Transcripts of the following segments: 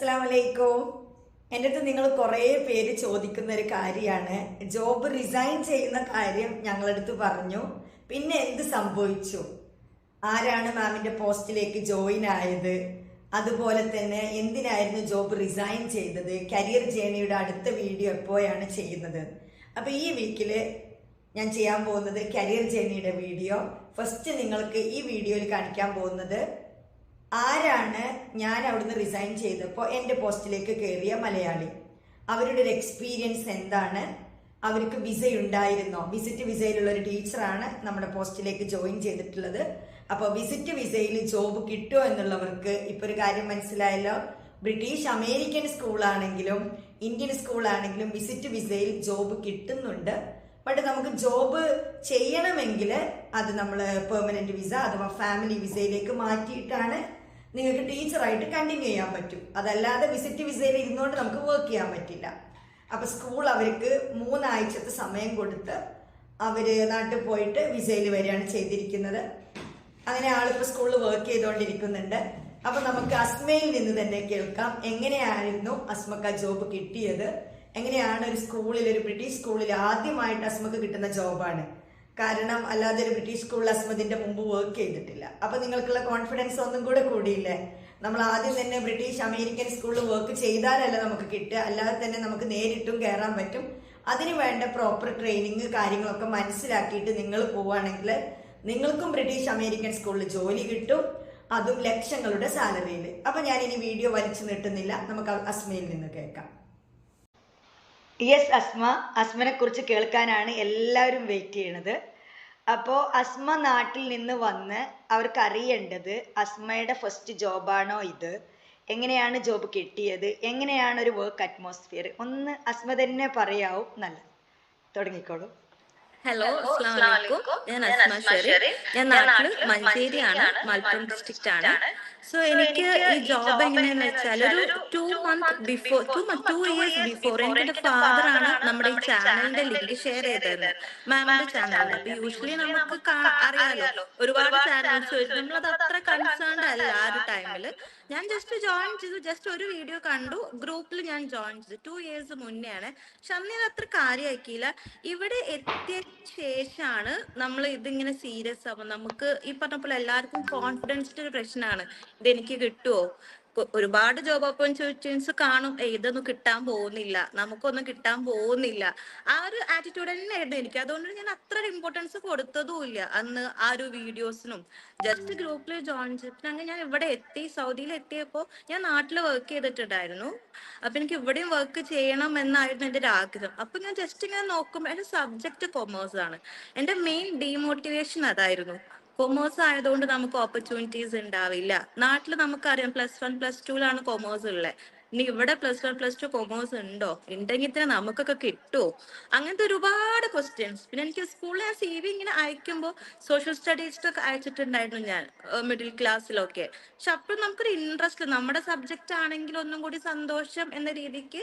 അസ്സാം വലൈക്കും എന്റെ അടുത്ത് നിങ്ങൾ കുറേ പേര് ചോദിക്കുന്ന ഒരു കാര്യമാണ്. ജോബ് റിസൈൻ ചെയ്യുന്ന കാര്യം ഞങ്ങളടുത്ത് പറഞ്ഞു. പിന്നെ എന്ത് സംഭവിച്ചു? ആരാണ് മാമിന്റെ പോസ്റ്റിലേക്ക് ജോയിൻ ആയത്? അതുപോലെ തന്നെ എന്തിനായിരുന്നു ജോബ് റിസൈൻ ചെയ്തത്? കരിയർ ജേണിയുടെ അടുത്ത വീഡിയോ എപ്പോഴാണ് ചെയ്യുന്നത്? അപ്പോൾ ഈ വീക്കിൽ ഞാൻ ചെയ്യാൻ പോകുന്നത് കരിയർ ജേണിയുടെ വീഡിയോ ഫസ്റ്റ് നിങ്ങൾക്ക് ഈ വീഡിയോയിൽ കാണിക്കാൻ പോകുന്നത് ആരാണ് ഞാൻ അവിടുന്ന് റിസൈൻ ചെയ്തപ്പോൾ എന്റെ പോസ്റ്റിലേക്ക് കയറിയ മലയാളി? അവരുടെ ഒരു എക്സ്പീരിയൻസ് എന്താണ്? അവർക്ക് വിസ ഉണ്ടായിരുന്നോ? വിസിറ്റ് വിസയിലുള്ള ഒരു ടീച്ചറാണ് നമ്മുടെ പോസ്റ്റിലേക്ക് ജോയിൻ ചെയ്തിട്ടുള്ളത്. അപ്പോൾ വിസിറ്റ് വിസയിൽ ജോബ് കിട്ടുമോ എന്നുള്ളവർക്ക് ഇപ്പോൾ ഒരു കാര്യം മനസ്സിലായല്ലോ. ബ്രിട്ടീഷ് അമേരിക്കൻ സ്കൂളാണെങ്കിലും ഇന്ത്യൻ സ്കൂളാണെങ്കിലും വിസിറ്റ് വിസയിൽ ജോബ് കിട്ടുന്നുണ്ട്. ബട്ട് നമുക്ക് ജോബ് ചെയ്യണമെങ്കിൽ അത് നമ്മൾ പെർമനന്റ് വിസ അഥവാ ഫാമിലി വിസയിലേക്ക് മാറ്റിയിട്ടാണ് നിങ്ങൾക്ക് ടീച്ചറായിട്ട് കണ്ടിന്യൂ ചെയ്യാൻ പറ്റും. അതല്ലാതെ വിസിറ്റ് വിസയിൽ ഇരുന്നുകൊണ്ട് നമുക്ക് വർക്ക് ചെയ്യാൻ പറ്റില്ല. അപ്പം സ്കൂൾ അവർക്ക് മൂന്നാഴ്ചത്തെ സമയം കൊടുത്ത് അവർ നാട്ടിൽ പോയിട്ട് വിസയിൽ വരികയാണ് ചെയ്തിരിക്കുന്നത്. അങ്ങനെ ആളിപ്പോൾ സ്കൂളിൽ വർക്ക് ചെയ്തുകൊണ്ടിരിക്കുന്നുണ്ട് അപ്പം നമുക്ക് അസ്മയിൽ നിന്ന് തന്നെ കേൾക്കാം. എങ്ങനെയായിരുന്നു അസ്മക്ക് ജോബ് കിട്ടിയത്? എങ്ങനെയാണ് ഒരു സ്കൂളിൽ ഒരു ബ്രിട്ടീഷ് സ്കൂളിൽ ആദ്യമായിട്ട് അസ്മക്ക് കിട്ടുന്ന ജോബാണ് കാരണം അല്ലാതെ ഒരു ബ്രിട്ടീഷ് സ്കൂൾ അസ്മതിന്റെ മുമ്പ് വർക്ക് ചെയ്തിട്ടില്ല. അപ്പൊ നിങ്ങൾക്കുള്ള കോൺഫിഡൻസ് ഒന്നും കൂടെ കൂടിയില്ലേ? നമ്മൾ ആദ്യം തന്നെ ബ്രിട്ടീഷ് അമേരിക്കൻ സ്കൂളിൽ വർക്ക് ചെയ്താലല്ല നമുക്ക് കിട്ടുക. അല്ലാതെ തന്നെ നമുക്ക് നേരിട്ടും കയറാൻ പറ്റും. അതിന് വേണ്ട പ്രോപ്പർ ട്രെയിനിങ് കാര്യങ്ങളൊക്കെ മനസ്സിലാക്കിയിട്ട് നിങ്ങൾ പോവുകയാണെങ്കിൽ നിങ്ങൾക്കും ബ്രിട്ടീഷ് അമേരിക്കൻ സ്കൂളിൽ ജോലി കിട്ടും. അതും ലക്ഷങ്ങളുടെ സാലറിയിൽ. അപ്പൊ ഞാൻ ഇനി വീഡിയോ വലിച്ചു നീട്ടുന്നില്ല. നമുക്ക് അസ്മയിൽ നിന്ന് കേൾക്കാം. യെസ് അസ്മ. അസ്മനെ കുറിച്ച് കേൾക്കാനാണ് എല്ലാവരും വെയിറ്റ് ചെയ്യണത്. അപ്പോൾ അസ്മ നാട്ടിൽ നിന്ന് വന്ന് അവർക്ക് അറിയേണ്ടത് അസ്മയുടെ ഫസ്റ്റ് ജോബാണോ ഇത്? എങ്ങനെയാണ് ജോബ് കിട്ടിയത്? എങ്ങനെയാണ് ഒരു വർക്ക് അറ്റ്മോസ്ഫിയർ ഒന്ന് അസ്മ തന്നെ പറയാവും. നല്ലത് തുടങ്ങിക്കോളൂ. ഹലോ അസ്ലാം വലൈക്കും ഞാൻ അസ്മ ഷെറി ഞാൻ നാട്ടിൽ മഞ്ചേരിയാണ് മലപ്പുറം ഡിസ്ട്രിക്റ്റ് ആണ്. സോ എനിക്ക് ഈ ജോബ് എങ്ങനെയാന്ന് വെച്ചാൽ ഒരു two month before two two years before എന്റെ ഫാദർ ആണ് നമ്മുടെ ഈ ചാനലിന്റെ ലിങ്ക് ഷെയർ ചെയ്തത്. മാമിന്റെ ചാനലാണ് അപ്പൊ യൂഷ്വലി നമുക്ക് അറിയാലോ. ഒരുപാട് ചാനൽസ് വരും നമ്മളത് കൺസേൺഡ് അല്ല ആ ഒരു ടൈമിൽ ഞാൻ ജസ്റ്റ് ജോയിൻ ചെയ്തു. ജസ്റ്റ് ഒരു വീഡിയോ കണ്ടു. ഗ്രൂപ്പിൽ ഞാൻ ജോയിൻ ചെയ്തു. ടു ഇയേഴ്സ് മുന്നെയാണ്. പക്ഷെ അന്ന് ഞാൻ അത്ര കാര്യമാക്കിയില്ല ഇവിടെ എത്തിയ ശേഷമാണ് നമ്മൾ ഇതിങ്ങനെ സീരിയസ് ആവുമ്പോൾ നമുക്ക് ഈ പറഞ്ഞ പോലെ എല്ലാവർക്കും കോൺഫിഡൻസിന്റെ ഒരു പ്രശ്നമാണ് ഇതെനിക്ക് കിട്ടുമോ ഒരുപാട് ജോബ് ഓപ്പർച്യൂണിറ്റീസ് കാണും. ഇതൊന്നും കിട്ടാൻ പോകുന്നില്ല. നമുക്കൊന്നും കിട്ടാൻ പോകുന്നില്ല. ആ ഒരു ആറ്റിറ്റ്യൂഡ് തന്നെയായിരുന്നു എനിക്ക്. അതുകൊണ്ട് ഞാൻ അത്ര ഇമ്പോർട്ടൻസ് കൊടുത്തതുമില്ല അന്ന് ആ ഒരു വീഡിയോസിനും ജസ്റ്റ് ഗ്രൂപ്പിൽ ജോയിൻ ചെയ്തിട്ട് അങ്ങനെ ഞാൻ ഇവിടെ എത്തി. സൗദിയിൽ എത്തിയപ്പോൾ ഞാൻ നാട്ടിൽ വർക്ക് ചെയ്തിട്ടുണ്ടായിരുന്നു. അപ്പൊ എനിക്ക് ഇവിടെയും വർക്ക് ചെയ്യണം എന്നായിരുന്നു എന്റെ ഒരു ആഗ്രഹം. അപ്പൊ ഞാൻ ജസ്റ്റ് ഇങ്ങനെ നോക്കുമ്പോൾ എന്റെ സബ്ജക്ട് കൊമേഴ്സ് ആണ്. എന്റെ മെയിൻ ഡീമോട്ടിവേഷൻ അതായിരുന്നു. കൊമേഴ്സ് ആയതുകൊണ്ട് നമുക്ക് ഓപ്പർച്യൂണിറ്റീസ് ഉണ്ടാവില്ല നാട്ടിൽ നമുക്കറിയാം പ്ലസ് വൺ പ്ലസ് ടുവിലാണ് കൊമേഴ്സ് ഉള്ളത് ഇനി ഇവിടെ plus one plus two commerce ഉണ്ടോ? ഉണ്ടെങ്കിൽ തന്നെ നമുക്കൊക്കെ കിട്ടുമോ അങ്ങനത്തെ ഒരുപാട് ക്വസ്റ്റ്യൻസ് പിന്നെ എനിക്ക് സ്കൂളിൽ ആ സി വി ഇങ്ങനെ അയക്കുമ്പോൾ സോഷ്യൽ സ്റ്റഡീസിലൊക്കെ അയച്ചിട്ടുണ്ടായിരുന്നു ഞാൻ മിഡിൽ ക്ലാസ്സിലൊക്കെ പക്ഷെ അപ്പോഴും നമുക്കൊരു ഇൻട്രസ്റ്റ് നമ്മുടെ സബ്ജക്റ്റ് ആണെങ്കിൽ ഒന്നും കൂടി സന്തോഷം എന്ന രീതിക്ക്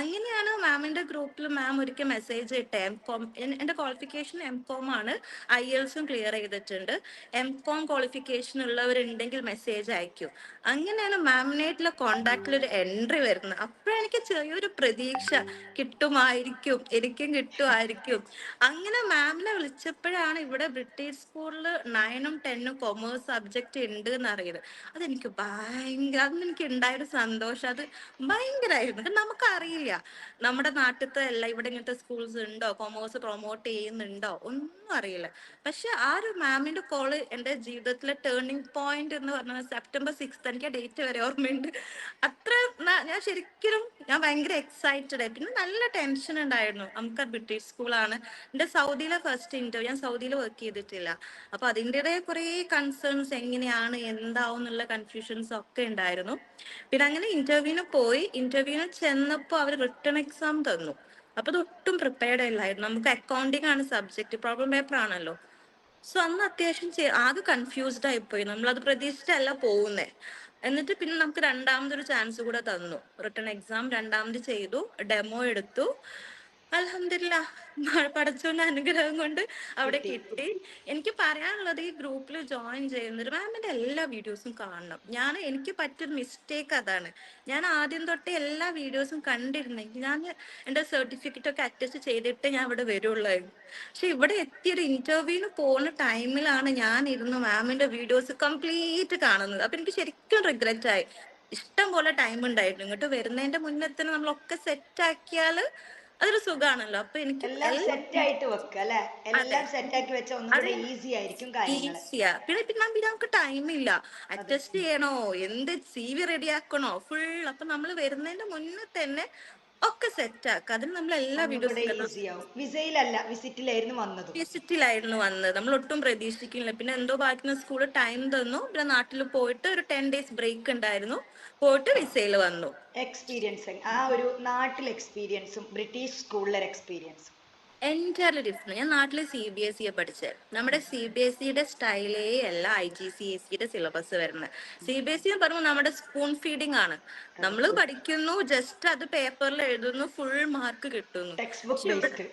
അങ്ങനെയാണ് മാമിന്റെ ഗ്രൂപ്പിൽ മാം ഒരിക്കൽ മെസ്സേജ് ഇട്ട്. എം കോം എന്റെ ക്വാളിഫിക്കേഷൻ എം കോം ആണ്. ഐ എൽസും ക്ലിയർ ചെയ്തിട്ടുണ്ട്. എം കോം ക്വാളിഫിക്കേഷൻ ഉള്ളവരുണ്ടെങ്കിൽ മെസ്സേജ് അയക്കും. അങ്ങനെയാണ് മാമിനായിട്ടുള്ള കോണ്ടാക്റ്റിൽ ഒരു എൻട്രി വരുന്നത്. അപ്പോഴെനിക്ക് ചെറിയൊരു പ്രതീക്ഷ. കിട്ടുമായിരിക്കും. എനിക്കും കിട്ടുമായിരിക്കും. അങ്ങനെ മാമിനെ വിളിച്ചപ്പോഴാണ് ഇവിടെ ബ്രിട്ടീഷ് സ്കൂളിൽ നയനും ടെന്നും കൊമേഴ്സ് സബ്ജക്റ്റ് ഉണ്ട് എന്ന് അറിയുന്നത്. അതെനിക്ക് ഭയങ്കര അന്ന് എനിക്ക് ഉണ്ടായൊരു സന്തോഷം. അത് ഭയങ്കരമായിരുന്നു നമുക്ക് നമുക്കറിയില്ല. നമ്മുടെ നാട്ടിലത്തെ അല്ല ഇവിടെ ഇങ്ങനത്തെ സ്കൂൾസ് ഉണ്ടോ? കൊമേഴ്സ് പ്രൊമോട്ട് ചെയ്യുന്നുണ്ടോ? ഒന്നും അറിയില്ല. പക്ഷെ ആ ഒരു മാമിന്റെ കോൾ എന്റെ ജീവിതത്തിലെ ടേണിംഗ് പോയിന്റ് എന്ന് പറഞ്ഞാൽ സെപ്റ്റംബർ സിക്സ് എനിക്ക് ഡേറ്റ് വരെ ഓർമ്മയുണ്ട്. അത്ര ഞാൻ ശരിക്കും ഞാൻ ഭയങ്കര എക്സൈറ്റഡ് ആയി. പിന്നെ നല്ല ടെൻഷൻ ഉണ്ടായിരുന്നു. നമുക്ക് ബ്രിട്ടീഷ് സ്കൂളാണ് എന്റെ സൗദിയിലെ ഫസ്റ്റ് ഇന്റർവ്യൂ ഞാൻ സൗദിയിൽ വർക്ക് ചെയ്തിട്ടില്ല. അപ്പൊ അതിന്റെതായ കുറേ കൺസേൺസ് എങ്ങനെയാണ് എന്താവും എന്നുള്ള കൺഫ്യൂഷൻസ് ഒക്കെ ഉണ്ടായിരുന്നു. പിന്നെ അങ്ങനെ ഇന്റർവ്യൂവിന് പോയി. ഇന്റർവ്യൂവിന് ചെന്നപ്പോൾ അവർ റിട്ടേൺ എക്സാം തന്നു. അപ്പൊ അത് ഒട്ടും പ്രിപ്പയർഡ് അല്ലായിരുന്നു. നമുക്ക് അക്കൗണ്ടിങ് ആണ് സബ്ജക്ട് പ്രോബ്ലം പേപ്പർ ആണല്ലോ. സോ അന്ന് അത്യാവശ്യം ആകെ കൺഫ്യൂസ്ഡ് ആയിപ്പോയി നമ്മൾ അത് പ്രതീക്ഷിച്ചല്ല പോകുന്നേ. എന്നിട്ട് പിന്നെ നമുക്ക് രണ്ടാമതൊരു ചാൻസ് കൂടെ തന്നു. റിട്ടേൺ എക്സാം രണ്ടാമത് ചെയ്തു ഡെമോ എടുത്തു. അൽഹംദുലില്ലാ പടച്ചോന്റെ അനുഗ്രഹം കൊണ്ട് അവിടെ കിട്ടി. എനിക്ക് പറയാനുള്ളത് ഈ ഗ്രൂപ്പിൽ ജോയിൻ ചെയ്യുന്നൊരു മാമിന്റെ എല്ലാ വീഡിയോസും കാണണം. ഞാൻ എനിക്ക് പറ്റിയൊരു മിസ്റ്റേക്ക് അതാണ്. ഞാൻ ആദ്യം തൊട്ടേ എല്ലാ വീഡിയോസും കണ്ടിരുന്നെങ്കിൽ ഞാൻ എന്റെ സർട്ടിഫിക്കറ്റ് ഒക്കെ അറ്റസ്റ്റ് ചെയ്തിട്ട് ഞാൻ ഇവിടെ വരുള്ളായിരുന്നു പക്ഷെ ഇവിടെ എത്തിയൊരു ഇന്റർവ്യൂവിന് പോകുന്ന ടൈമിലാണ് ഞാൻ ഇരുന്ന് മാമിന്റെ വീഡിയോസ് കംപ്ലീറ്റ് കാണുന്നത്. അപ്പൊ എനിക്ക് ശരിക്കും റിഗ്രറ്റ് ആയി. ഇഷ്ടം പോലെ ടൈം ഉണ്ടായിരുന്നു. ഇങ്ങോട്ട് വരുന്നതിന്റെ മുന്നേ തന്നെ നമ്മളൊക്കെ സെറ്റ് ആക്കിയാൽ അതൊരു സുഖാണല്ലോ. അപ്പൊ എനിക്ക് സെറ്റ് ആയിട്ട് വെക്കുക അല്ലെ? എല്ലാം സെറ്റ് ആക്കി വെച്ച ഒന്നും ഈസി ആയിരിക്കും ഈസിയാ പിന്നെ പിന്നെ പിന്നെ നമുക്ക് ടൈമില്ല അഡ്ജസ്റ്റ് ചെയ്യണോ? എന്ത് സി വി റെഡി ആക്കണോ? ഫുൾ അപ്പൊ നമ്മൾ വരുന്നതിന്റെ മുന്നേ തന്നെ ഒക്കെ സെറ്റ് ആക്കുക അതിന് നമ്മൾ എല്ലാ വീഡിയോസും വിസയിലല്ല വിസിറ്റിലായിരുന്നു വന്നതും. വിസിറ്റിലായിരുന്നു വന്നത്. നമ്മൾ ഒട്ടും പ്രതീക്ഷിക്കുന്നില്ല പിന്നെ എന്തോ ഭാഗ്യത്തിന് സ്കൂൾ ടൈം തന്നു. പിന്നെ നാട്ടിൽ പോയിട്ട് ഒരു ടെൻ ഡേയ്സ് ബ്രേക്ക് ഉണ്ടായിരുന്നു. പോയിട്ട് വിസയിൽ വന്നു. എക്സ്പീരിയൻസ് ആ ഒരു നാട്ടിലെ എക്സ്പീരിയൻസും ബ്രിട്ടീഷ് സ്കൂളിലെ എക്സ്പീരിയൻസും എന്റയർലി ഡിഫറെന്റ് ഞാൻ നാട്ടിൽ സി ബി എസ് സിയെ പഠിച്ചത് നമ്മുടെ സി ബി എസ് സിയുടെ സ്റ്റൈലേ അല്ല ഐ ജി സി എസ് സിയുടെ സിലബസ് വരുന്നത് സി ബി എസ് സി എന്ന് പറയുമ്പോൾ നമ്മുടെ സ്പൂൺ ഫീഡിംഗ് ആണ്. നമ്മൾ പഠിക്കുന്നു ജസ്റ്റ് അത് പേപ്പറിൽ എഴുതുന്നു ഫുൾ മാർക്ക് കിട്ടുന്നു. Textbook based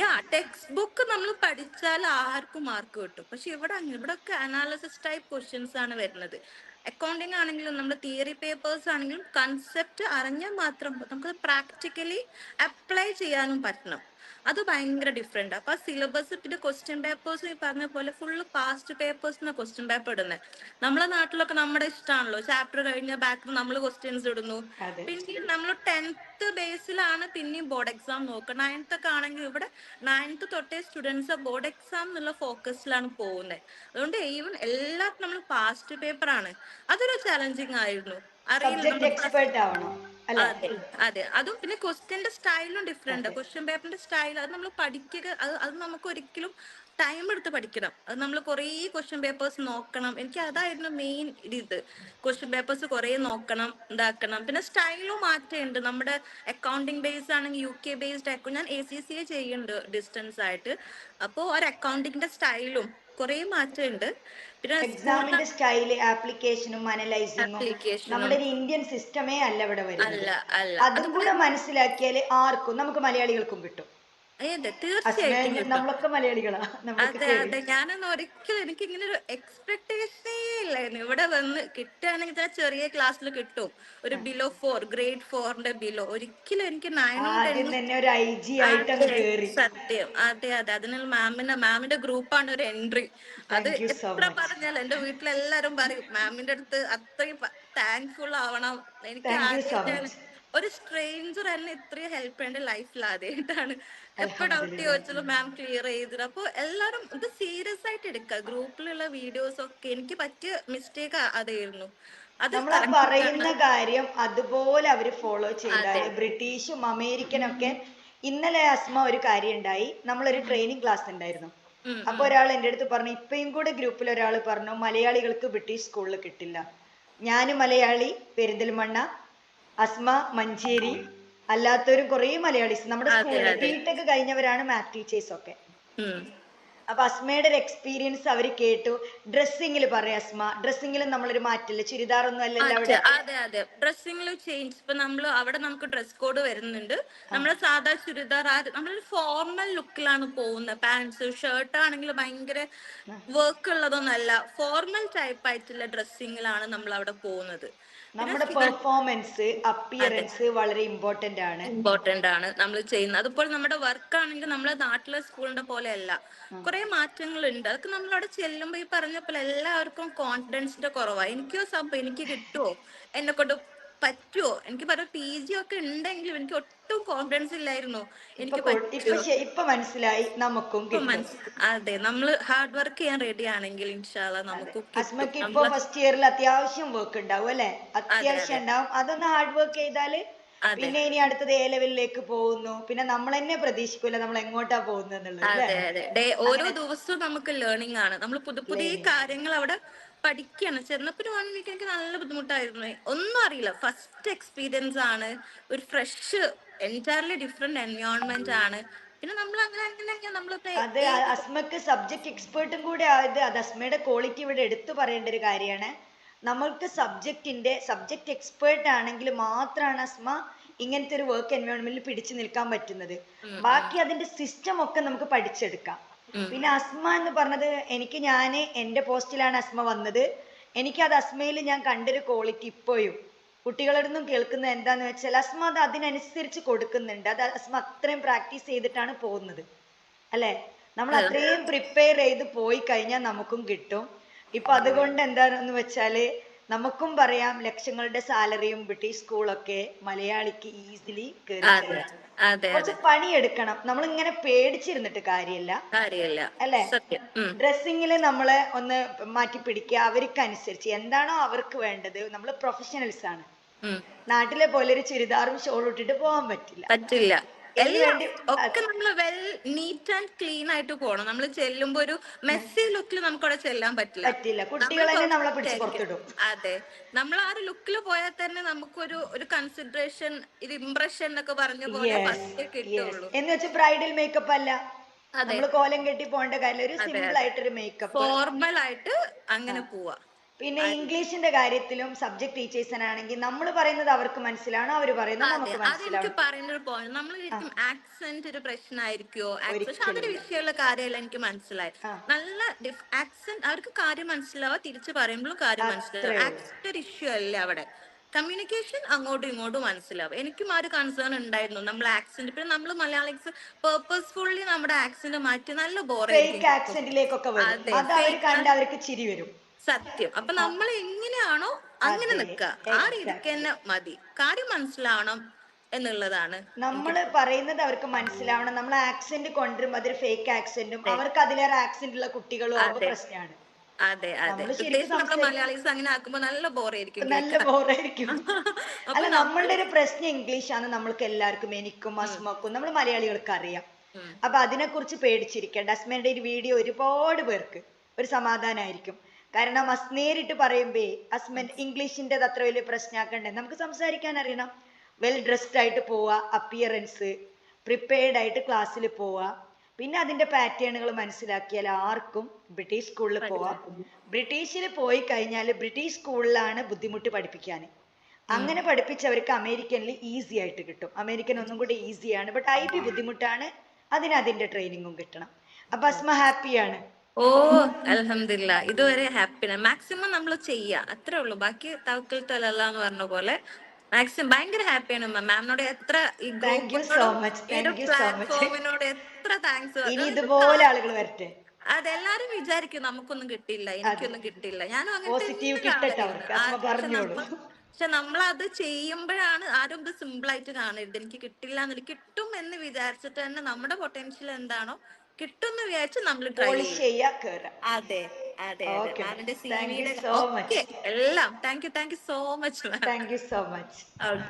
yeah textbook നമ്മൾ പഠിച്ചാൽ ആർക്കും മാർക്ക് കിട്ടും. പക്ഷെ ഇവിടെ ഒക്കെ അനാലിസിസ് ടൈപ്പ് ക്വസ്റ്റ്യൻസ് ആണ് വരുന്നത്. അക്കൗണ്ടിങ് ആണെങ്കിലും നമ്മുടെ തിയറി പേപ്പേഴ്സ് ആണെങ്കിലും കൺസെപ്റ്റ് അറിഞ്ഞാൽ മാത്രം നമുക്ക് പ്രാക്ടിക്കലി അപ്ലൈ ചെയ്യാനും പറ്റണം. അത് ഭയങ്കര ഡിഫറെന്റ് അപ്പൊ സിലബസ് പിന്നെ ക്വസ്റ്റ്യൻ പേപ്പേഴ്സ് ഈ പറഞ്ഞ പോലെ full past papers question paper ഇടുന്നത് നമ്മളെ നാട്ടിലൊക്കെ നമ്മുടെ ഇഷ്ടമാണല്ലോ ചാപ്റ്റർ കഴിഞ്ഞ ബാക്കിൽ നമ്മൾ ക്വസ്റ്റ്യൻസ് ഇടുന്നു. പിന്നെ നമ്മൾ ടെൻത്ത് ബേസിലാണ് പിന്നെയും ബോർഡ് എക്സാം നോക്കുക നയൻത്ത് ഒക്കെ ആണെങ്കിൽ ഇവിടെ നയൻത്ത് തൊട്ടേ സ്റ്റുഡൻസ് ബോർഡ് എക്സാം എന്നുള്ള ഫോക്കസിലാണ് പോകുന്നത് അതുകൊണ്ട് ഈവൻ എല്ലാത്തിനും നമ്മൾ പാസ്റ്റ് പേപ്പർ ആണ്. അതൊരു ചലഞ്ചിങ് ആയിരുന്നു. അറിയില്ല അതെ അതെ. അതും. പിന്നെ ക്വസ്റ്റ്യന്റെ സ്റ്റൈലും ഡിഫറെന്റ് ക്വസ്റ്റ്യൻ പേപ്പറിന്റെ സ്റ്റൈൽ അത് നമ്മൾ പഠിക്കുക അത് അത് നമുക്ക് ഒരിക്കലും ടൈം എടുത്ത് പഠിക്കണം. അത് നമ്മൾ കുറേ ക്വസ്റ്റ്യൻ പേപ്പേഴ്സ് നോക്കണം. എനിക്ക് അതായിരുന്നു മെയിൻ ഇത്. ക്വസ്റ്റ്യൻ പേപ്പേഴ്സ് കുറേ നോക്കണം ഇതാക്കണം. പിന്നെ സ്റ്റൈലും മാറ്റമുണ്ട് നമ്മുടെ അക്കൗണ്ടിങ് ബേസ്ഡ് ആണെങ്കിൽ യു കെ ബേസ്ഡ് ആക്കും. ഞാൻ എ സി സി എ ചെയ്യുന്നുണ്ട് ഡിസ്റ്റൻസ് ആയിട്ട്. അപ്പോൾ ഒരു അക്കൗണ്ടിങ്ങിന്റെ സ്റ്റൈലും കുറേ മാറ്റമുണ്ട്. പിന്നെ എക്സാമിന്റെ സ്റ്റൈൽ ആപ്ലിക്കേഷനും അനലൈസിങ്ങും. നമ്മുടെ ഒരു ഇന്ത്യൻ സിസ്റ്റമേ അല്ല ഇവിടെ വരുന്നത്. അല്ല അല്ല. അതും കൂടെ മനസ്സിലാക്കിയാൽ ആർക്കും നമുക്ക് മലയാളികൾക്കും കിട്ടും. അതെ തീർച്ചയായിട്ടും. നമ്മളൊക്കെ മലയാളികളാ. അതെ അതെ. ഞാനൊന്നും ഒരിക്കലും എനിക്ക് ഇങ്ങനെ ഒരു എക്സ്പെക്ടേഷനേ ഇല്ലായിരുന്നു. ഇവിടെ വന്ന് കിട്ടുകയാണെങ്കിൽ ചെറിയ ക്ലാസ്സിൽ കിട്ടും. ഒരു ബിലോ ഫോർ ഗ്രേഡ് ഫോറിന്റെ ബിലോ ഒരിക്കലും എനിക്ക് നയനും ആദ്യം ടെന്നും തന്നെ ഒരു ഐ ജി കേറി. സത്യം. അതെ അതെ. അതിനുള്ള മാമിന്റെ മാമിന്റെ ഗ്രൂപ്പാണ് ഒരു എൻട്രി അത് എത്ര പറഞ്ഞാൽ എന്റെ വീട്ടിലെല്ലാരും പറയും മാമിന്റെ അടുത്ത് അത്രയും താങ്ക്ഫുൾ ആവണം. എനിക്ക് Thank ഒരു സ്ട്രേഞ്ചർ എന്നെ ഇത്രയും ഹെൽപ്പ് ചെയ്യേണ്ട ലൈഫിൽ ആദ്യമായിട്ടാണ് എപ്പോ ഡൗട്ട് ചോദിച്ചാലും മാം ക്ലിയർ ചെയ്തത് അപ്പൊ എല്ലാരും ഇത് സീരിയസ് ആയിട്ട് എടുക്കുക ഗ്രൂപ്പിലുള്ള വീഡിയോസ് ഒക്കെ എനിക്ക് പറ്റിയ മിസ്റ്റേക്ക് അതായിരുന്നു. നമ്മൾ പറയുന്ന കാര്യം അതുപോലെ അവർ ഫോളോ ചെയ്താൽ ബ്രിട്ടീഷും അമേരിക്കനും ഒക്കെ ഇന്നലെ അസ്മ ഒരു കാര്യം ഉണ്ടായി. നമ്മളൊരു ട്രെയിനിങ് ക്ലാസ് ഉണ്ടായിരുന്നു. അപ്പൊ ഒരാൾ എന്റെ അടുത്ത് പറഞ്ഞു ഇപ്പയും കൂടെ ഗ്രൂപ്പിൽ ഒരാൾ പറഞ്ഞു മലയാളികൾക്ക് ബ്രിട്ടീഷ് സ്കൂളിൽ കിട്ടില്ല. ഞാനും മലയാളി പെരിന്തൽമണ്ണ അസ്മ മഞ്ചേരി അല്ലാത്തവരും കുറേ മലയാളീസ്. നമ്മുടെ സ്കൂളിൽ ബിടെക് കഴിഞ്ഞവരാണ് മാത് ടീച്ചേഴ്സ് ഒക്കെ. അപ്പൊ അസ്മയുടെ ഒരു എക്സ്പീരിയൻസ് അവർ കേട്ടു. ഡ്രസ്സിങ്ങിൽ പറയാം അസ്മ. ഡ്രസ്സിങ്ങിൽ നമ്മളൊരു മാറ്റില്ല? ചുരിദാർ ഒന്നും അല്ല അവിടെ. അതെ അതെ. ഡ്രസ്സിംഗിൽ ചേഞ്ച് ഇപ്പൊ നമ്മൾ അവിടെ നമുക്ക് ഡ്രസ് കോഡ് വരുന്നുണ്ട്. നമ്മൾ സാധാ ചുരിദാർ നമ്മളൊരു ഫോർമൽ ലുക്കിലാണ് പോകുന്നത്. പാൻസ് ഷർട്ട് ആണെങ്കിൽ ഭയങ്കര വർക്ക് ഉള്ളതൊന്നല്ല. ഫോർമൽ ടൈപ്പ് ആയിട്ടുള്ള ഡ്രസ്സിങ്ങിലാണ് നമ്മൾ അവിടെ പോകുന്നത്. നമ്മുടെ പെർഫോമൻസ് അപ്പിയറൻസ് വളരെ ഇമ്പോർട്ടന്റ് ആണ്. ഇമ്പോർട്ടന്റ് ആണ് നമ്മൾ ചെയ്യുന്നത്. അതുപോലെ നമ്മുടെ വർക്ക് ആണെങ്കിൽ നമ്മളെ നാട്ടിലെ സ്കൂളിന്റെ പോലെ അല്ല കുറെ മാറ്റങ്ങളുണ്ട്. അതൊക്കെ നമ്മൾ അവിടെ ചെല്ലുമ്പോ ഈ പറഞ്ഞ പോലെ എല്ലാവർക്കും കോൺഫിഡൻസിന്റെ കുറവാ. എനിക്കോ സംഭവം എനിക്ക് കിട്ടുമോ എന്നെ കൊണ്ട് പറ്റുമോ എനിക്ക് പറയാം പി ജി ഒക്കെ ഉണ്ടെങ്കിലും എനിക്ക് ഒട്ടും കോൺഫിഡൻസ് ഇല്ലായിരുന്നു. എനിക്ക് ഇപ്പൊ മനസ്സിലായി നമുക്കും അതെ നമ്മൾ ഹാർഡ് വർക്ക് ചെയ്യാൻ റെഡി ആണെങ്കിൽ ഇൻഷാല്ല നമുക്ക് ഫസ്റ്റ് ഇയറിൽ അത്യാവശ്യം വർക്ക് ഉണ്ടാവും അല്ലെ? അത്യാവശ്യം ഉണ്ടാവും. അതൊന്ന് ഹാർഡ് വർക്ക് ചെയ്താൽ പിന്നെ ഇനി അടുത്തത് എ ലെവലിലേക്ക് പോകുന്നു. പിന്നെ നമ്മൾ തന്നെ പ്രതീക്ഷിക്കൂല നമ്മൾ എങ്ങോട്ടാ പോകുന്നത് എന്നുള്ളത് ഓരോ ദിവസവും നമുക്ക് ലേണിംഗ് ആണ്. നമ്മൾ പുതിയ പുതിയ കാര്യങ്ങൾ അവിടെ പഠിക്കുകയാണ്. ചെന്നപ്പോൾ വീക്ക് എനിക്ക് നല്ല ബുദ്ധിമുട്ടായിരുന്നു. ഒന്നും അറിയില്ല. ഫസ്റ്റ് എക്സ്പീരിയൻസ് ആണ്. ഒരു ഫ്രഷ് എന്റയർലി ഡിഫറെന്റ് എൻവയോൺമെന്റ് ആണ്. പിന്നെ നമ്മൾ അങ്ങനെ അങ്ങനെ നമ്മൾ അത് അസ്മക്ക് സബ്ജക്ട് എക്സ്പേർട്ടും കൂടെ ആയത് അത് അസ്മയുടെ ക്വാളിറ്റി ഇവിടെ എടുത്തു പറയേണ്ട ഒരു കാര്യമാണ്. നമ്മൾക്ക് സബ്ജക്റ്റിന്റെ സബ്ജക്ട് എക്സ്പേർട്ട് ആണെങ്കിൽ മാത്രമാണ് അസ്മ ഇങ്ങനത്തെ ഒരു വർക്ക് എൻവയോൺമെന്റിൽ പിടിച്ചു നിൽക്കാൻ പറ്റുന്നത്. ബാക്കി അതിന്റെ സിസ്റ്റം ഒക്കെ നമുക്ക് പഠിച്ചെടുക്കാം. പിന്നെ അസ്മ എന്ന് പറഞ്ഞത് എനിക്ക് ഞാൻ എന്റെ പോസ്റ്റിലാണ് അസ്മ വന്നത്. എനിക്ക് അത് അസ്മയിൽ ഞാൻ കണ്ടൊരു ക്വാളിറ്റി ഇപ്പോഴും. കുട്ടികളുടെ നിന്നും കേൾക്കുന്നത് എന്താന്ന് വെച്ചാൽ അസ്മ അത് അതിനനുസരിച്ച് കൊടുക്കുന്നുണ്ട്. അത് അസ്മ അത്രയും പ്രാക്ടീസ് ചെയ്തിട്ടാണ് പോകുന്നത്. അല്ലെ? നമ്മൾ അത്രയും പ്രിപ്പയർ ചെയ്ത് പോയി കഴിഞ്ഞാൽ നമുക്കും കിട്ടും. ഇപ്പൊ അതുകൊണ്ട് എന്താണെന്ന് വെച്ചാൽ നമുക്കും പറയാം ലക്ഷങ്ങളുടെ സാലറിയും ബ്രിട്ടീഷ് സ്കൂളൊക്കെ മലയാളിക്ക് ഈസിലി കുറച്ച് പണിയെടുക്കണം. നമ്മൾ ഇങ്ങനെ പേടിച്ചിരുന്നിട്ട് കാര്യമില്ല. അല്ലെ? ഡ്രസ്സിങ്ങിൽ. നമ്മളെ ഒന്ന് മാറ്റി പിടിക്കുക അവർക്ക് അനുസരിച്ച് എന്താണോ അവർക്ക് വേണ്ടത്. നമ്മൾ പ്രൊഫഷണൽസ് ആണ്. നാട്ടിലെ പോലെ ഒരു ചുരിദാറും ഷോളും ഇട്ടിട്ട് പോകാൻ പറ്റില്ല. പറ്റില്ല. എല്ലാം ഒക്കെ നമ്മൾ വെൽ നീറ്റ് ആൻഡ് ക്ലീൻ ആയിട്ട് പോകണം നമ്മൾ ചെല്ലുമ്പോ ഒരു മെസ്സി ലുക്കിൽ നമുക്ക് അവിടെ ചെല്ലാൻ പറ്റില്ല. നമ്മളെ അതെ. നമ്മൾ ആ ഒരു ലുക്കിൽ പോയാൽ തന്നെ നമുക്കൊരു ഒരു കൺസിഡറേഷൻ ഒരു ഇംപ്രഷൻ എന്നൊക്കെ പറഞ്ഞ പോലെ ഫസ്റ്റ് കിട്ടുള്ളൂ. എന്ന് വെച്ചാൽ ബ്രൈഡൽ മേക്കപ്പ് അല്ല. നമ്മൾ കോലം കെട്ടി പോകേണ്ട കാര്യം ഒരു സിമ്പിൾ ആയിട്ടൊരു മേക്കപ്പ് ഫോർമൽ ആയിട്ട് അങ്ങനെ പോവാ. പിന്നെ ഇംഗ്ലീഷിന്റെ കാര്യത്തിലും സബ്ജക്ട് ടീച്ചേഴ്സിനാണെങ്കിൽ നമ്മൾ പറയുന്നത് അവർക്ക് മനസ്സിലാണ്? അവർ പറയുന്നത് നമുക്ക് അതെനിക്ക് മനസ്സിലാവും. പറയുന്ന ഒരു പോയിന്റ് നമ്മൾ ശരിക്കും ആക്സെന്റ് ഒരു പ്രശ്നമായിരിക്കോ പക്ഷെ അതൊരു വിഷയമുള്ള കാര്യമല്ല എനിക്ക് മനസ്സിലായി നല്ല ആക്സെന്റ് അവർക്ക് കാര്യം മനസ്സിലാവുക തിരിച്ചു പറയുമ്പോഴും കാര്യം മനസ്സിലാവും. ആക്സെന്റ് ഒരു ഇഷ്യൂ അല്ല അവിടെ. കമ്മ്യൂണിക്കേഷൻ അങ്ങോട്ടും ഇങ്ങോട്ടും മനസ്സിലാവും. എനിക്കും ആ ഒരു കൺസേൺ ഉണ്ടായിരുന്നു. നമ്മൾ ആക്സെന്റ് പിന്നെ നമ്മൾ മലയാളിക്സ് പേർപ്പസ്ഫുള്ളി നമ്മുടെ ആക്സെന്റ് മാറ്റി നല്ല ബോറിംഗ് ആക്സെന്റിലേക്കൊക്കെ വരും. അതെ, അത് അവർ കണ്ട് അവർക്ക് ചിരി വരും. സത്യം. അപ്പൊ നമ്മൾ എങ്ങനെയാണോ അങ്ങനെ നിൽക്കുക ആ രീതിക്ക് തന്നെ മതി. കാര്യം മനസ്സിലാവണം എന്നുള്ളതാണ് നമ്മൾ പറയുന്നത് അവർക്ക് മനസ്സിലാവണം. നമ്മൾ ആക്സെന്റ് കൊണ്ടുവരുമ്പോ അതൊരു ഫേക്ക് ആക്സെന്റും അവർക്ക് അതിലേറെ ആക്സെന്റ് ഉള്ള കുട്ടികളും പ്രശ്നമാണ്. അതെ അതെ. പ്രത്യേകിച്ച് നമ്മുടെ മലയാളീസ് അങ്ങനെ ആക്കുമ്പോ നല്ല ബോറായിരിക്കും നല്ല ബോറായിരിക്കും. അല്ല നമ്മളുടെ ഒരു പ്രശ്നം ഇംഗ്ലീഷ് ആണ് നമ്മൾക്ക് എല്ലാവർക്കും എനിക്കും അസ്മക്കും നമ്മൾ മലയാളികൾക്ക് അറിയാം അപ്പൊ അതിനെ കുറിച്ച് പേടിച്ചിരിക്കേണ്ട. അസ്മയുടെ ഒരു വീഡിയോ ഒരുപാട് പേർക്ക് ഒരു സമാധാനമായിരിക്കും കാരണം അസ് നേരിട്ട് പറയുമ്പേ അസ്മൻ ഇംഗ്ലീഷിന്റെ അത്ര വലിയ പ്രശ്നമാക്കണ്ടേ നമുക്ക് സംസാരിക്കാൻ അറിയണം. വെൽ ഡ്രസ്ഡ് ആയിട്ട് പോവുക അപ്പിയറൻസ് പ്രിപ്പയർഡ് ആയിട്ട് ക്ലാസ്സിൽ പോവുക പിന്നെ അതിന്റെ പാറ്റേണുകൾ മനസ്സിലാക്കിയാൽ ആർക്കും ബ്രിട്ടീഷ് സ്കൂളിൽ പോവാം. ബ്രിട്ടീഷിൽ പോയി കഴിഞ്ഞാൽ ബ്രിട്ടീഷ് സ്കൂളിലാണ് ബുദ്ധിമുട്ട് പഠിപ്പിക്കാൻ അങ്ങനെ പഠിപ്പിച്ചവർക്ക് അമേരിക്കനിൽ ഈസി ആയിട്ട് കിട്ടും. അമേരിക്കൻ ഒന്നും കൂടി ഈസിയാണ് ബട്ട് ഐ ബി ബുദ്ധിമുട്ടാണ്. അതിന് അതിന്റെ ട്രെയിനിങ്ങും കിട്ടണം. അപ്പൊ അസ്മ ഹാപ്പിയാണ് ഓ അലഹമില്ല ഇതുവരെ ഹാപ്പിയാണ് മാക്സിമം നമ്മൾ ചെയ്യാ. അത്രേ ഉള്ളൂ. ബാക്കി തവക്കൽ തലല്ല എന്ന് പറഞ്ഞ പോലെ മാക്സിമം ഭയങ്കര ഹാപ്പിയാണ് മാമിനോട് എത്ര പ്ലാറ്റ്ഫോമിനോട് എത്ര താങ്ക്സ് ഇതുപോലെ ആളുകൾ വരട്ടെ. അതെല്ലാരും വിചാരിക്കും നമുക്കൊന്നും കിട്ടില്ല എനിക്കൊന്നും കിട്ടില്ല. ഞാനും അങ്ങനെ പക്ഷെ നമ്മളത് ചെയ്യുമ്പോഴാണ് ആരും ഇത് സിമ്പിൾ ആയിട്ട് കാണരുത്. എനിക്ക് കിട്ടില്ല എന്നില്ല കിട്ടും എന്ന് വിചാരിച്ചിട്ട് തന്നെ നമ്മുടെ പൊട്ടൻഷ്യൽ എന്താണോ കിട്ടും എന്ന് വിചാരിച്ച് നമ്മൾ ട്രൈ അതെ അതെ. മാമിന്റെ സി much. എല്ലാം. Thank you thank you so much thank you so much okay